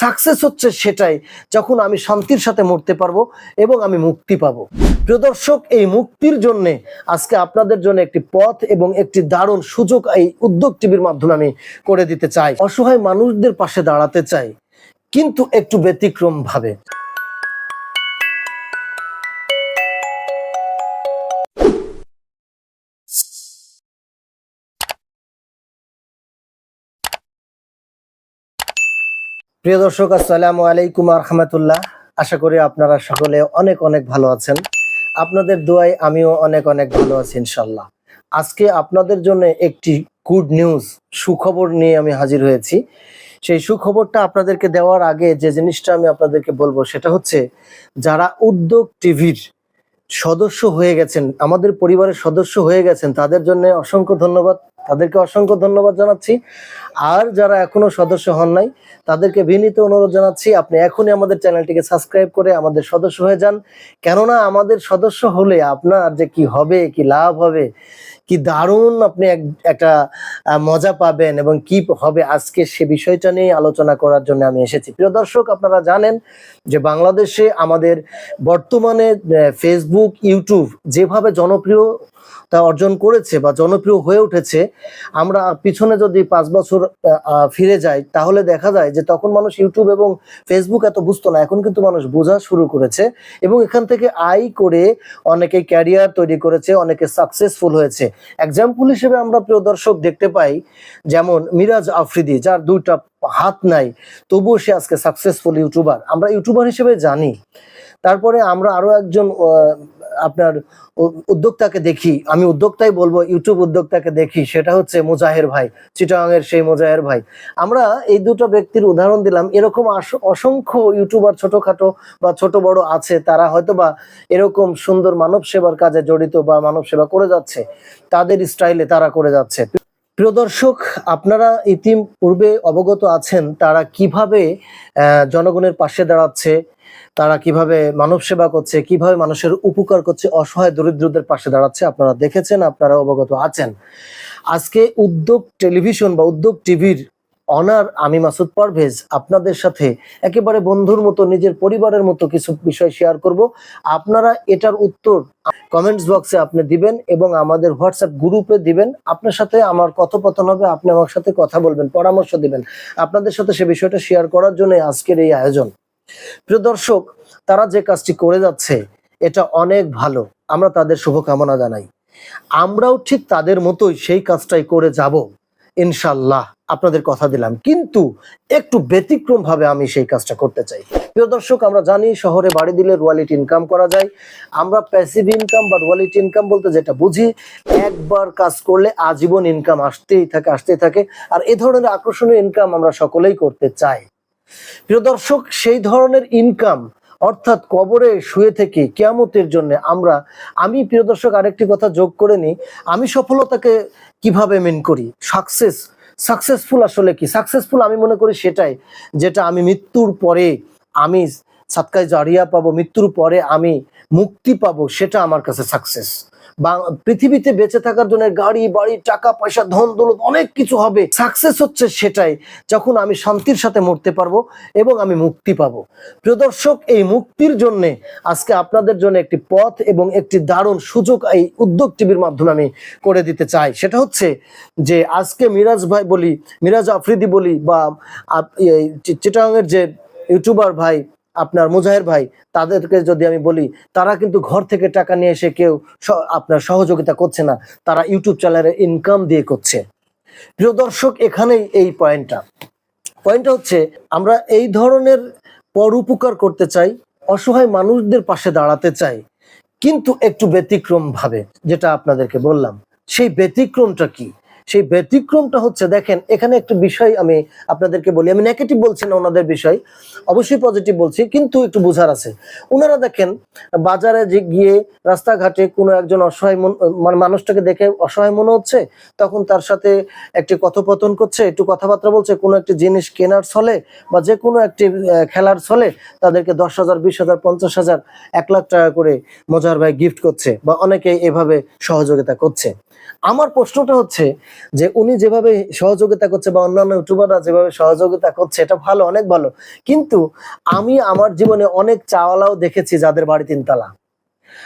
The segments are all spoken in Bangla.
সাকসেস হচ্ছে সেটাই, যখন আমি শান্তির সাথে মরতে পারব এবং আমি মুক্তি পাবো। প্রিয় দর্শক, এই মুক্তির জন্যে আজকে আপনাদের জন্য একটি পথ এবং একটি দারুণ সুযোগ এই উদ্যোগ টিভির মাধ্যমে আমি করে দিতে চাই। অসহায় মানুষদের পাশে দাঁড়াতে চাই, কিন্তু একটু ব্যতিক্রম ভাবে প্রিয় দর্শক, আসসালামু আলাইকুম রহমতুল্লাহ। আশা করি আপনারা সকলে অনেক অনেক ভালো আছেন। আপনাদের দোয়ায় আমিও অনেক অনেক ভালো আছি ইনশাল্লাহ আজকে আপনাদের জন্য একটি গুড নিউজ সুখবর নিয়ে আমি হাজির হয়েছি। সেই সুখবরটা আপনাদেরকে দেওয়ার আগে যে জিনিসটা আমি আপনাদেরকে বলব, সেটা হচ্ছে যারা উদ্যোগ টিভির সদস্য হয়ে গেছেন, আমাদের পরিবারের সদস্য হয়ে গেছেন, তাদের জন্য অসংখ্য ধন্যবাদ। তাদেরকে অসংখ্য ধন্যবাদ জানাচ্ছি। আর যারা এখনও সদস্য হন নাই, তাদেরকে বিনীত অনুরোধ জানাচ্ছি, আপনি এখনই আমাদের চ্যানেলটিকে সাবস্ক্রাইব করে আমাদের সদস্য হয়ে যান। কেননা আমাদের সদস্য হলে আপনার যে কি হবে, কি লাভ হবে, কি দারুণ আপনি এক- একটা মজা পাবেন এবং কি হবে আজকে সে বিষয়টা নিয়ে আলোচনা করার জন্য আমি এসেছি। প্রিয় দর্শক, আপনারা জানেন যে বাংলাদেশে আমাদের বর্তমানে ফেসবুক ইউটিউব যেভাবে জনপ্রিয় তা অর্জন করেছে বা জনপ্রিয় হয়ে উঠেছে, আমরা পিছনে যদি পাঁচ বছর ফিরে যাই, তাহলে দেখা যায় যে তখন মানুষ ইউটিউব এবং ফেসবুক এত বুঝতো না, এখন কিন্তু মানুষ বোঝা শুরু করেছে এবং এখান থেকে আয় করে অনেকে ক্যারিয়ার তৈরি করেছে, অনেকে সাকসেসফুল হয়েছে। এক্সাম্পল হিসেবে আমরা প্রিয় দর্শক দেখতে পাই, যেমন মিরাজ আফ্রিদি, যার দুইটা হাত নাই, তবুও সে আজকে সাকসেসফুল ইউটিউবার। আমরা ইউটিউবার হিসেবে জানি। তারপরে আমরা আরও একজন আপনার উদ্যোক্তাকে দেখি, আমি উদ্যোক্তাই বলব ইউটিউব উদ্যোক্তাকে দেখি, সেটা হচ্ছে মুজাহের ভাই চিটাঙের সেই মুজাহের ভাই। আমরা এই দুটো ব্যক্তির উদাহরণ দিলাম, এরকম অসংখ্য ইউটিউবার ছোটখাটো বা ছোট বড় আছে, তারা হয়তো বা এরকম সুন্দর মানব সেবার কাজে জড়িত বা মানব সেবা করে যাচ্ছে, তাদের স্টাইলে তারা করে যাচ্ছে। প্রিয় দর্শক, আপনারা ইতিম পূর্বে অবগত আছেন, তারা কীভাবে জনগণের পাশে দাঁড়াচ্ছে তারা কীভাবে মানব সেবা করছে, কীভাবে মানুষের উপকার করছে, অসহায় দরিদ্রদের পাশে দাঁড়াচ্ছে, আপনারা দেখেছেন, আপনারা অবগত আছেন। আজকে উদ্যোগ টেলিভিশন বা উদ্যোগ টিভির অনার আমি মাসুদ পারভেজ আপনাদের সাথে একেবারে বন্ধুর মতো, নিজের পরিবারের মতো কিছু বিষয় শেয়ার করব। আপনারা এটার উত্তর কমেন্টস বক্সে আপনি দিবেন এবং আমাদের হোয়াটসঅ্যাপ গ্রুপে দিবেন। আপনার সাথে আমার কথোপকথন হবে, আপনি আমার সাথে কথা বলবেন, পরামর্শ দিবেন। আপনাদের সাথে সে বিষয়টা শেয়ার করার জন্য আজকের এই আয়োজন। প্রিয় দর্শক, তারা যে কাজটি করে যাচ্ছে, এটা অনেক ভালো। আমরা তাদের শুভকামনা জানাই। আমরাও ঠিক তাদের মতোই সেই কাজটাই করে যাব ইনশাল্লাহ আপনাদের কথা দিলাম। কিন্তু একটু ব্যতিক্রম ভাবে আমি সেই কাজটা করতে চাই। প্রিয় দর্শক, আমরা জানি শহরে বাড়ি দিলে রোয়ালিটি ইনকাম করা যায়। আমরা প্যাসিভ ইনকাম বা রোয়ালিটি ইনকাম বলতে যেটা বুঝি, একবার কাজ করলে আজীবন ইনকাম আসতেই থাকে আসতেই থাকে। আর এ ধরনের আকর্ষণীয় ইনকাম আমরা সকলেই করতে চাই। প্রিয় দর্শক, সেই ধরনের ইনকাম অর্থাৎ কবরে শুয়ে থেকে কেয়ামতের জন্য আমরা, আমি প্রিয় দর্শক, আরেকটি কথা যোগ করে নিই। আমি সফলতাকে কীভাবে মেন করি? সাকসেস সাকসেসফুল আসলে কি? সাকসেসফুল আমি মনে করি সেটাই, যেটা আমি মৃত্যুর পরে আমি সাতকায় জারিয়া পাবো, মৃত্যুর পরে আমি মুক্তি পাবো, সেটা আমার কাছে সাকসেস পৃথিবীতে বেঁচে থাকার জন্য গাড়ি, বাড়ি, টাকা, পয়সা, ধন, দৌলত অনেক কিছু হবে। সাকসেস হচ্ছে সেটাই যখন আমি শান্তির সাথে মরতে পারব এবং আমি মুক্তি পাবো। প্রিয় দর্শক, এই মুক্তির জন্য আজকে আপনাদের জন্য একটি পথ এবং একটি দারুণ সুযোগ এই উদ্যোগ টিভির মাধ্যমে আমি করে দিতে চাই। সেটা হচ্ছে যে আজকে মিরাজ ভাই বলি, মিরাজ আফ্রিদি বলি বা চিটাগাংয়ের যে ইউটিউবার ভাই আপনার মুজাহের ভাই, তাদেরকে যদি আমি বলি, তারা কিন্তু ঘর থেকে টাকা নিয়ে এসে কেউ আপনার সহযোগিতা করছে না। তারা ইউটিউব চ্যানেলে ইনকাম দিয়ে করছে। প্রিয় দর্শক, এখানেই এই পয়েন্টটা। পয়েন্টটা হচ্ছে, আমরা এই ধরনের পরোপকার করতে চাই, অসহায় মানুষদের পাশে দাঁড়াতে চাই, কিন্তু একটু ব্যতিক্রম ভাবে যেটা আপনাদেরকে বললাম। সেই ব্যতিক্রমটা কি? সেই ব্যতিক্রমটা হচ্ছে, দেখেন, এখানে একটা বিষয় আমি আপনাদেরকে বলি। আমি নেগেটিভ বলছি না ওনাদের বিষয়, অবশ্যই পজিটিভ বলছি, কিন্তু একটু বোঝার আছে। ওনারা দেখেন, বাজারে যে গিয়ে রাস্তাঘাটে কোনো একজন অসহায় মন- মানে মানুষটাকে দেখে অসহায় মনে হচ্ছে, তখন তার সাথে একটি কথোপকথন করছে, একটু কথাবার্তা বলছে, কোনো একটি জিনিস কেনার ছলে বা যে কোনো একটি খেলার ছলে তাদেরকে দশ হাজার, বিশ হাজার, পঞ্চাশ হাজার, এক লাখ টাকা করে মজার ভাই গিফট করছে বা অনেকে এভাবে সহযোগিতা করছে। আমার প্রশ্নটা হচ্ছে যে উনি যেভাবে সহযোগিতা করছে বা অন্যান্য ইউটিউবাররা যেভাবে সহযোগিতা করছে, এটা ভালো, অনেক ভালো। কিন্তু আমি আমার জীবনে অনেক চাওয়ালাও দেখেছি যাদের বাড়ি তিনতলা।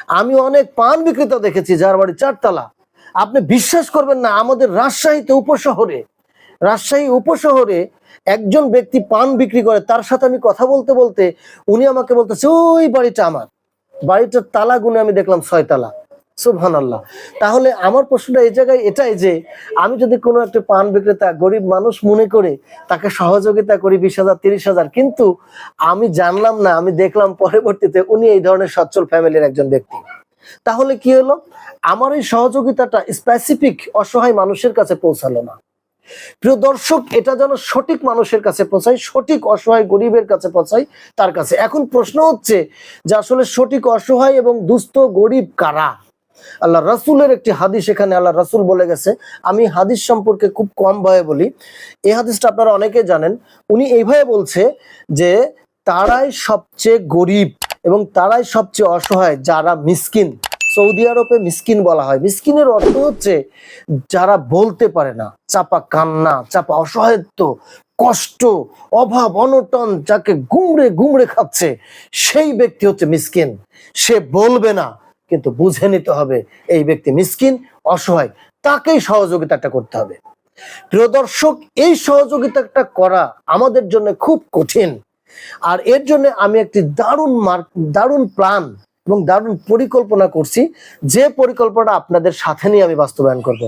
আমি অনেক পান বিক্রেতা দেখেছি যার বাড়ি চারতলা। আপনি বিশ্বাস করবেন না, আমাদের রাজশাহীতে উপশহরে, রাজশাহী উপশহরে একজন ব্যক্তি পান বিক্রি করে, তার সাথে আমি কথা বলতে বলতে উনি আমাকে বলতেছে, ওই বাড়িটা আমার। বাড়িটার তালা গুনে আমি দেখলাম ছয় তালা সুবহান আল্লাহ তাহলে আমার প্রশ্নটা এই জায়গায় এটাই যে, আমি যদি কোনো একটা পান বিক্রেতা, গরিব মানুষ মনে করে তাকে সহযোগিতা করি বিশ হাজার, তিরিশ হাজার, কিন্তু আমি জানলাম না, আমি দেখলাম পরবর্তীতে উনি এই ধরনের সচ্ছল ফ্যামিলির একজন ব্যক্তি। তাহলে কি হলো? আমার এই সহযোগিতাটা স্পেসিফিক অসহায় মানুষের কাছে পৌঁছালো না। প্রিয় দর্শক, এটা যেন সঠিক মানুষের কাছে পৌঁছায়, সঠিক অসহায় গরিবের কাছে পৌঁছায় তার কাছে। এখন প্রশ্ন হচ্ছে যে, আসলে সঠিক অসহায় এবং দুস্থ গরিব কারা? আল্লাহ রাসূলের একটি হাদিস এখানে আল্লাহ রাসূল বলে গেছে। আমি হাদিস সম্পর্কে খুব কম ভয়ে বলি। এই হাদিসটা আপনারা অনেকে জানেন। উনি এইভাবে বলছে যে, তারাই সবচেয়ে গরিব এবং তারাই সবচেয়ে অসহায়, যারা মিসকিন। সৌদি আরবে মিসকিন বলা হয়। মিসকিনের অর্থ হচ্ছে যারা বলতে পারে না। চাপা কান্না, চাপা অসহায়ত্ব, কষ্ট, অভাব, অনটন, যাকে গুমড়ে গুমড়ে খাচ্ছে, সেই ব্যক্তি হচ্ছে মিসকিন। সে বলবে না। কিন্তু বুঝে নিতে হবে এই ব্যক্তি মিসকিন, অসহায়, তাকেই সহযোগিতাটা করতে হবে। প্রিয় দর্শক, এই সহযোগিতাটা করা আমাদের জন্য খুব কঠিন। আর এর জন্য আমি একটি দারুণ দারুণ প্ল্যান এবং দারুণ পরিকল্পনা করছি। যে পরিকল্পনা আপনাদের সাথে নিয়ে আমি বাস্তবায়ন করব।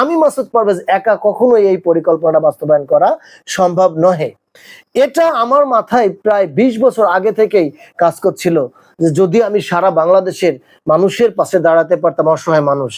আমি মাসুদ পারভেজ, একা কখনোই এই পরিকল্পনাটা বাস্তবায়ন করা সম্ভব নহে। এটা আমার মাথায় প্রায় ২০ বছর আগে থেকেই কাজ করছিল যে যদি আমি সারা বাংলাদেশের মানুষের পাশে দাঁড়াতে পারতাম, অসহায় মানুষ।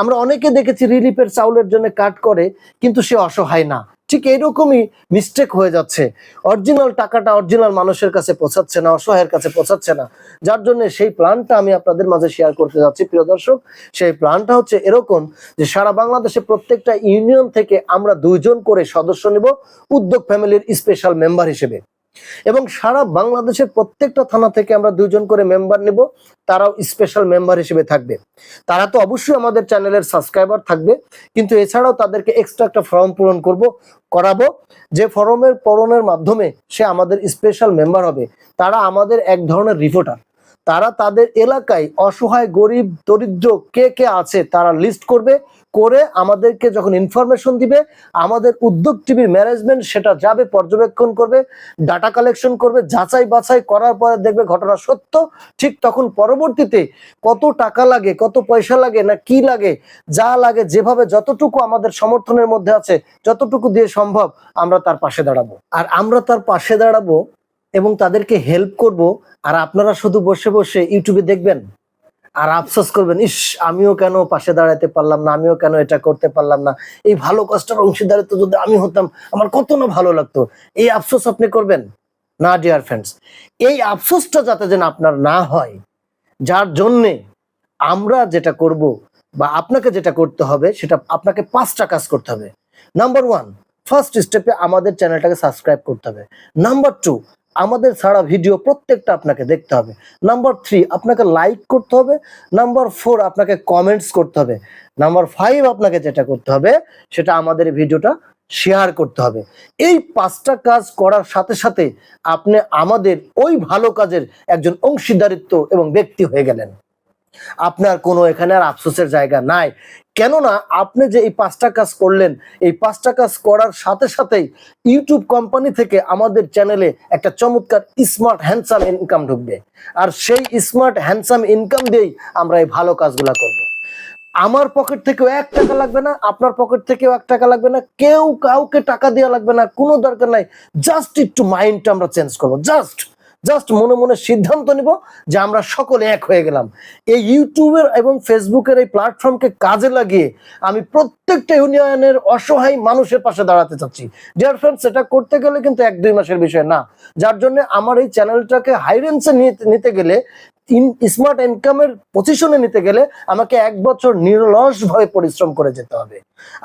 আমরা অনেকে দেখেছি রিলিফের চাউলের জন্য কাট করে, কিন্তু সে অসহায় না। ঠিক এরকমই মিস্টেক হয়ে যাচ্ছে। অরিজিনাল টাকাটা অরিজিনাল মানুষের কাছে পৌঁছাচ্ছে না, অসহায়ের কাছে পৌঁছাচ্ছে না। যার জন্য সেই প্ল্যানটা আমি আপনাদের মাঝে শেয়ার করতে যাচ্ছি, প্রিয় দর্শক। সেই প্ল্যানটা হচ্ছে এরকম যে, সারা বাংলাদেশে প্রত্যেকটা ইউনিয়ন থেকে আমরা দুইজন করে সদস্য নেব, উদ্যোগ ফ্যামিলির স্পেশাল মেম্বার হিসেবে। এবং সারা বাংলাদেশের প্রত্যেকটা থানা থেকে আমরা দুইজন করে মেম্বার নেব। তারাও স্পেশাল মেম্বার হিসেবে থাকবে। তারা তো অবশ্যই আমাদের চ্যানেলের সাবস্ক্রাইবার থাকবে। কিন্তু এছাড়াও তাদেরকে এক্সট্রা একটা ফর্ম পূরণ করব, করাবো। যে ফর্মের পূরণের মাধ্যমে সে আমাদের স্পেশাল মেম্বার হবে। তারা আমাদের এক ধরনের রিপোর্টার তারা তাদের এলাকায় অসহায়, গরিব, দরিদ্র কে কে আছে তারা লিস্ট করবে। করে আমাদেরকে যখন ইনফরমেশন দিবে, আমাদের উদ্যোগ টিভির ম্যানেজমেন্ট সেটা যাবে, পর্যবেক্ষণ করবে ডাটা কালেকশন করবে, যাচাই বাছাই করার পরে দেখবে ঘটনা সত্য, ঠিক তখন পরবর্তীতে কত টাকা লাগে, কত পয়সা লাগে, না কি লাগে, যা লাগে, যেভাবে যতটুকু আমাদের সমর্থনের মধ্যে আছে, যতটুকু দিয়ে সম্ভব আমরা তার পাশে দাঁড়াবো। আর আমরা তার পাশে দাঁড়াবো এবং তাদেরকে হেল্প করব। আর আপনারা শুধু বসে বসে ইউটিউবে দেখবেন আর আফসোস করবেন, ইস, আমিও কেন পাশে দাঁড়াতে পারলাম না, আমিও কেন এটা করতে পারলাম না? এই ভালো কাজটার অংশীদারিত্ব যদি আমি হতাম, আমার কত না ভালো লাগতো। এই আফসোস আপনি করবেন? না ডিয়ার ফ্রেন্ডস এই আফসোসটা যাতে যেন আপনার না হয়, যার জন্যে আমরা যেটা করব বা আপনাকে যেটা করতে হবে, সেটা আপনাকে পাঁচটা কাজ করতে হবে। নাম্বার ওয়ান ফার্স্ট স্টেপে আমাদের চ্যানেলটাকে সাবস্ক্রাইব করতে হবে। নাম্বার টু আমাদের ছাড়া ভিডিও প্রত্যেকটা আপনাকে দেখতে হবে। নাম্বার থ্রি আপনাকে লাইক করতে হবে। নাম্বার ফোর আপনাকে কমেন্টস করতে হবে। নাম্বার ফাইভ আপনাকে যেটা করতে হবে, সেটা আমাদের ভিডিওটা শেয়ার করতে হবে। এই পাঁচটা কাজ করার সাথে সাথে আপনি আমাদের ওই ভালো কাজের একজন অংশীদারিত্ব এবং ব্যক্তি হয়ে গেলেন। আপনার কোনো এখানে আর আফসোসের জায়গা নাই। কেননা আপনি যে এই পাঁচটা কাজ করলেন, এই পাঁচটা কাজ করার সাথে সাথেই ইউটিউব কোম্পানি থেকে আমাদের চ্যানেলে একটা চমৎকার স্মার্ট হ্যান্ডসাম ইনকাম ঢুকবে। আর সেই স্মার্ট হ্যান্ডসাম ইনকাম দিয়েই আমরা এই ভালো কাজগুলা করব। আমার পকেট থেকেও এক টাকা লাগবে না, আপনার পকেট থেকেও এক টাকা লাগবে না, কেউ কাউকে টাকা দেওয়া লাগবে না, কোনো দরকার নাই জাস্ট একটু মাইন্ডটা আমরা চেঞ্জ করব জাস্ট জাস্ট মনে মনে সিদ্ধান্ত নিব যে আমরা সকলে এক হয়ে গেলাম। এই ইউটিউবের এবং ফেসবুকের এই প্ল্যাটফর্মকে কাজে লাগিয়ে আমি প্রত্যেকটা ইউনিয়নের অসহায় মানুষের পাশে দাঁড়াতে চাচ্ছি। ডিয়ার ফ্রেন্ডস সেটা করতে গেলে কিন্তু এক দুই মাসের বিষয় না। যার জন্য আমার এই চ্যানেলটাকে হাইরেন্সে নিতে গেলে স্মার্ট ইনকামের পজিশনে নিতে গেলে আমাকে এক বছর নিরলসভাবে পরিশ্রম করে যেতে হবে।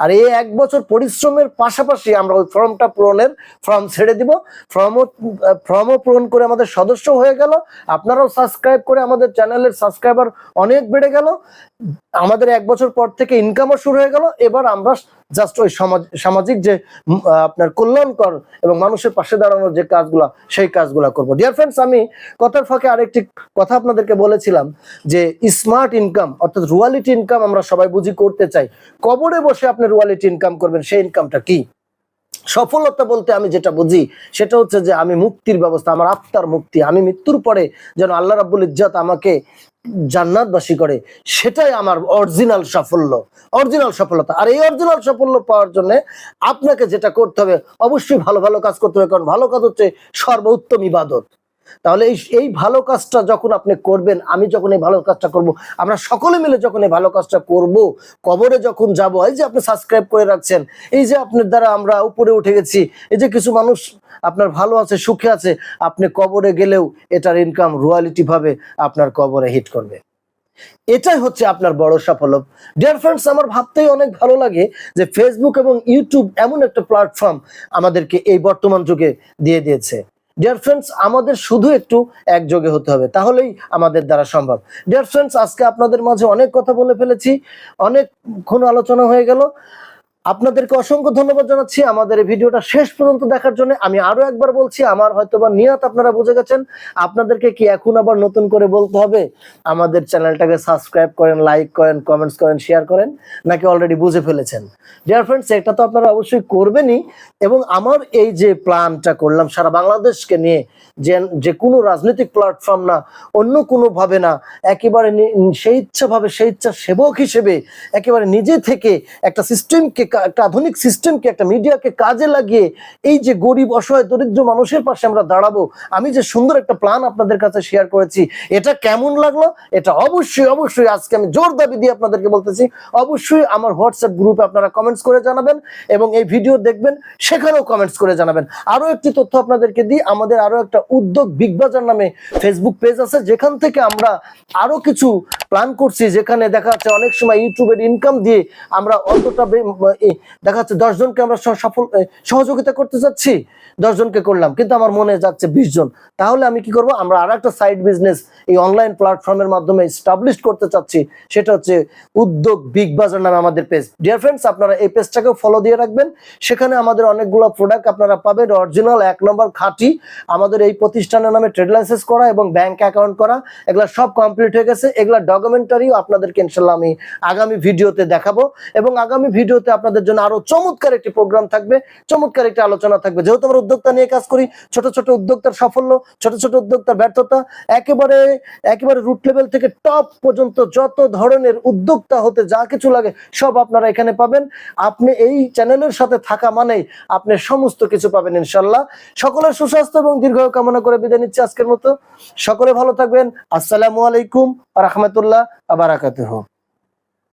আর এই এক বছর পরিশ্রমের পাশাপাশি আমরা ওই ফর্মটা পূরণের, ফর্ম ছেড়ে দিব। ফর্মও ফর্মও পূরণ করে আমাদের সদস্য হয়ে গেল। আপনারাও সাবস্ক্রাইব করে আমাদের চ্যানেলের সাবস্ক্রাইবার অনেক বেড়ে গেল। আমাদের এক বছর পর থেকে ইনকামও শুরু হয়ে গেল। এবার আমরা জাস্ট ওই সমাজ, সামাজিক যে আপনার কল্যাণকর এবং মানুষের পাশে দাঁড়ানোর যে কাজগুলা, সেই কাজগুলা করব। ডিয়ার ফ্রেন্ডস আমি কথার ফাঁকে আরেকটি কথা আপনাদেরকে বলেছিলাম যে স্মার্ট ইনকাম অর্থাৎ রুয়ালিটি ইনকাম আমরা সবাই বুঝি করতে চাই। কবরে বসে আপনি রুয়ালিটি ইনকাম করবেন, সেই ইনকামটা কি? সফলতা বলতে আমি যেটা বুঝি, সেটা হচ্ছে যে, আমি মুক্তির ব্যবস্থা, আমার আত্মার মুক্তি, আমি মৃত্যুর পরে যেন আল্লাহ রাব্বুল ইজ্জাত আমাকে জান্নাতবাসী করে, সেটাই আমার অরিজিনাল সাফল্য। অরিজিনাল সফলতা আর এই অরিজিনাল সাফল্য পাওয়ার জন্য আপনাকে যেটা করতে হবে, অবশ্যই ভালো ভালো কাজ করতে হবে, কারণ ভালো কাজ হচ্ছে সর্বোত্তম ইবাদত। তাহলে এই এই ভালো কাজটা যখন আপনি করবেন, আমি যখন এই ভালো কাজটা করব, আমরা সকলে মিলে যখন এই ভালো কাজটা করব, কবরে যখন যাব, এই যে আপনি সাবস্ক্রাইব করে রাখছেন, এই যে আপনার দ্বারা আমরা উপরে উঠে গেছি, এই যে কিছু মানুষ আপনার ভালো আছে, সুখে আছে, আপনি কবরে গেলেও এটার ইনকাম রয়্যালিটি ভাবে আপনার কবরে হিট করবে। এটাই হচ্ছে আপনার বড় সাফল্য। ডিয়ার ফ্রেন্ডস আমার ভাবতেই অনেক ভালো লাগে যে ফেসবুক এবং ইউটিউব এমন একটা প্ল্যাটফর্ম আমাদেরকে এই বর্তমান যুগে দিয়ে দিয়েছে। ডিয়ার ফ্রেন্ডস আমাদের শুধু একটু একযোগে হতে হবে, তাহলেই আমাদের দ্বারা সম্ভব। ডিয়ার ফ্রেন্ডস আজকে আপনাদের মাঝে অনেক কথা বলে ফেলেছি, অনেকক্ষণ আলোচনা হয়ে গেল। আপনাদেরকে অসংখ্য ধন্যবাদ জানাচ্ছি। আমাদের ভিডিওটা শেষ পর্যন্ত দেখার জন্য আমি আরও একবার বলছি, আমার হয়তো বা নিয়ত আপনারা বুঝে গেছেন। আপনাদেরকে কি এখন আবার নতুন করে বলতে হবে? আমাদের চ্যানেলটাকে সাবস্ক্রাইব করেন, লাইক করেন কমেন্টস করেন শেয়ার করেন, নাকি অলরেডি বুঝে ফেলেছেন? ডিয়ার ফ্রেন্ডস এটা তো আপনারা অবশ্যই করবেনই। এবং আমার এই যে প্ল্যানটা করলাম, সারা বাংলাদেশকে নিয়ে যে যে কোনো রাজনৈতিক প্ল্যাটফর্ম না, অন্য কোনো ভাবে না, একেবারে সেই ইচ্ছাভাবে, সেই ইচ্ছা সেবক হিসেবে, একেবারে নিজে থেকে একটা সিস্টেমকে একটা আধুনিক সিস্টেমকে একটা মিডিয়াকে কাজে লাগিয়ে এই যে গরিব, অসহায়, দরিদ্র মানুষের পাশে আমরা দাঁড়াবো, আমি যে সুন্দর একটা প্ল্যান আপনাদের কাছে শেয়ার করেছি, এটা কেমন লাগল? এটা অবশ্যই অবশ্যই আজকে আমি জোর দাবি দিয়ে আপনাদেরকে বলতেছি, অবশ্যই আমার হোয়াটসঅ্যাপ গ্রুপে আপনারা কমেন্টস করে জানাবেন এবং এই ভিডিও দেখবেন, সেখানেও কমেন্টস করে জানাবেন। আরও একটি তথ্য আপনাদেরকে দিই, আমাদের আরও একটা উদ্যোগ বিগ বাজার নামে ফেসবুক পেজ আছে, যেখান থেকে আমরা আরও কিছু প্ল্যান করছি, যেখানে দেখা যাচ্ছে অনেক সময় ইউটিউবের ইনকাম দিয়ে আমরা অতটা দেখা যাচ্ছে দশ জনকে আমরা সফল সহযোগিতা করতে চাচ্ছি দশ জনকে করলাম, কিন্তু আমার মনে যাচ্ছে বিশ জন। তাহলে আমি কি করব? আমরা আর একটা সাইড বিজনেস এই অনলাইন প্ল্যাটফর্মের মাধ্যমে স্টাবলিশ করতে চাচ্ছি, সেটা হচ্ছে উদ্যোগ বিগ বাজার নামে আমাদের পেজ ডিয়ার ফ্রেন্ডস আপনারা এই পেজটাকেও ফলো দিয়ে রাখবেন। সেখানে আমাদের অনেকগুলো প্রোডাক্ট আপনারা পাবেন অরিজিনাল এক নম্বর খাঁটি। আমাদের এই প্রতিষ্ঠানের নামে ট্রেড লাইসেন্স করা এবং ব্যাংক অ্যাকাউন্ট করা, এগুলা সব কমপ্লিট হয়ে গেছে। এগুলা ডকুমেন্টারিও আপনাদেরকে ইনশাল্লাহ আমি আগামী ভিডিওতে দেখাবো। এবং আগামী ভিডিওতে আপনাদের জন্য আরও চমৎকার একটি প্রোগ্রাম থাকবে। চমৎকার একটি আলোচনা থাকবে। যেহেতু আমরা উদ্যোক্তা নিয়ে কাজ করি, ছোট ছোট উদ্যোক্তার সাফল্য, ছোট ছোট উদ্যোক্তার ব্যর্থতা, একেবারে একেবারে রুট লেভেল থেকে টপ পর্যন্ত যত ধরনের উদ্যোক্তা হতে যা কিছু লাগে সব আপনারা এখানে পাবেন। আপনি এই চ্যানেলের সাথে থাকা মানেই আপনি সমস্ত কিছু পাবেন ইনশাল্লাহ। সকলের সুস্বাস্থ্য এবং দীর্ঘায়ু কামনা করে বিদায় নিচ্ছি আজকের মতো। সকলে ভালো থাকবেন। আসসালামু আলাইকুম রহমতুল্লাহ আবারাকাতুহ